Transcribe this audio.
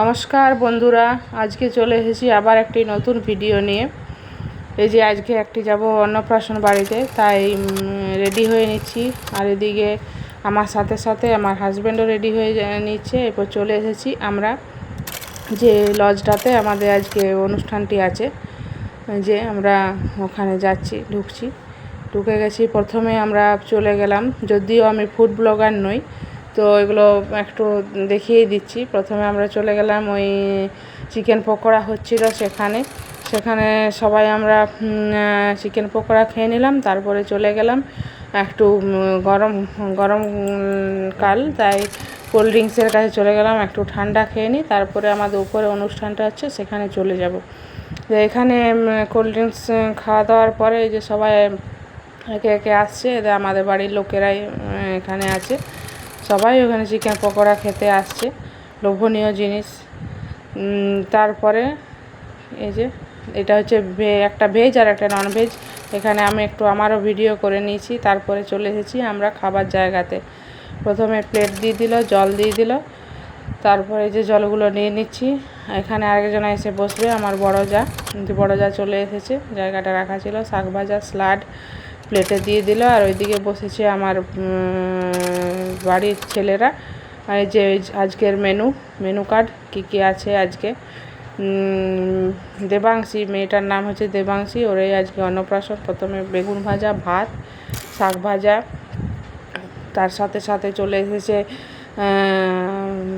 নমস্কার বন্ধুরা, আজকে চলে এসেছি আবার একটি নতুন ভিডিও নিয়ে। এই যে আজকে একটি যাব অন্নপ্রাশন বাড়িতে, তাই রেডি হয়ে নিচ্ছি। আর এদিকে আমার সাথে সাথে আমার হাজব্যান্ডও রেডি হয়ে নিচ্ছে। এরপর চলে এসেছি আমরা যে লজটাতে আমাদের আজকে অনুষ্ঠানটি আছে। যে আমরা ওখানে যাচ্ছি, ঢুকছি। ঢুকে গেছি, প্রথমে আমরা চলে গেলাম, যদিও আমি ফুড ব্লগার নই তো এগুলো একটু দেখিয়ে দিচ্ছি। প্রথমে আমরা চলে গেলাম ওই চিকেন পকোড়া হচ্ছিল সেখানে। সেখানে সবাই আমরা চিকেন পকোড়া খেয়ে নিলাম, তারপরে চলে গেলাম একটু গরম গরম কাল, তাই কোল্ড ড্রিঙ্কসের কাছে চলে গেলাম, একটু ঠান্ডা খেয়ে নিই, তারপরে আমাদের উপরে অনুষ্ঠানটা হচ্ছে, সেখানে চলে যাব। তো এখানে কোল্ড ড্রিঙ্কস খাওয়া দাওয়ার পরে এই যে সবাই একে একে আসছে আমাদের বাড়ির লোকেরাই এখানে আছে। সবাই ওখানে চিকেন পকোড়া খেতে আসছে, লোভনীয় জিনিস। তারপরে এই যে, এটা হচ্ছে একটা ভেজ আর একটা নন ভেজ এখানে আমি একটু আমারও ভিডিও করে নিয়েছি, তারপরে চলে এসেছি আমরা খাবার জায়গাতে। প্রথমে প্লেট দিয়ে দিল, জল দিয়ে দিল, তারপরে যে জলগুলো নিয়ে নিচ্ছি। এখানে আরেকজন এসে বসবে, আমার বড় যা। বড় যা চলে এসেছে, জায়গাটা রাখা ছিল, শাক ভাজা, স্লাড প্লেটে দিয়ে দিল আর ওইদিকে বসেছে আমার বাড়ির ছেলেরা। যে আজকের মেনু মেনু কার্ড কী কী আছে আজকে? দেবাংশী, মেয়েটার নাম হচ্ছে দেবাংশী, ওরাই আজকে অন্নপ্রাশন, প্রথমে বেগুন ভাজা, ভাত, শাক ভাজা। তার সাথে সাথে চলে এসেছে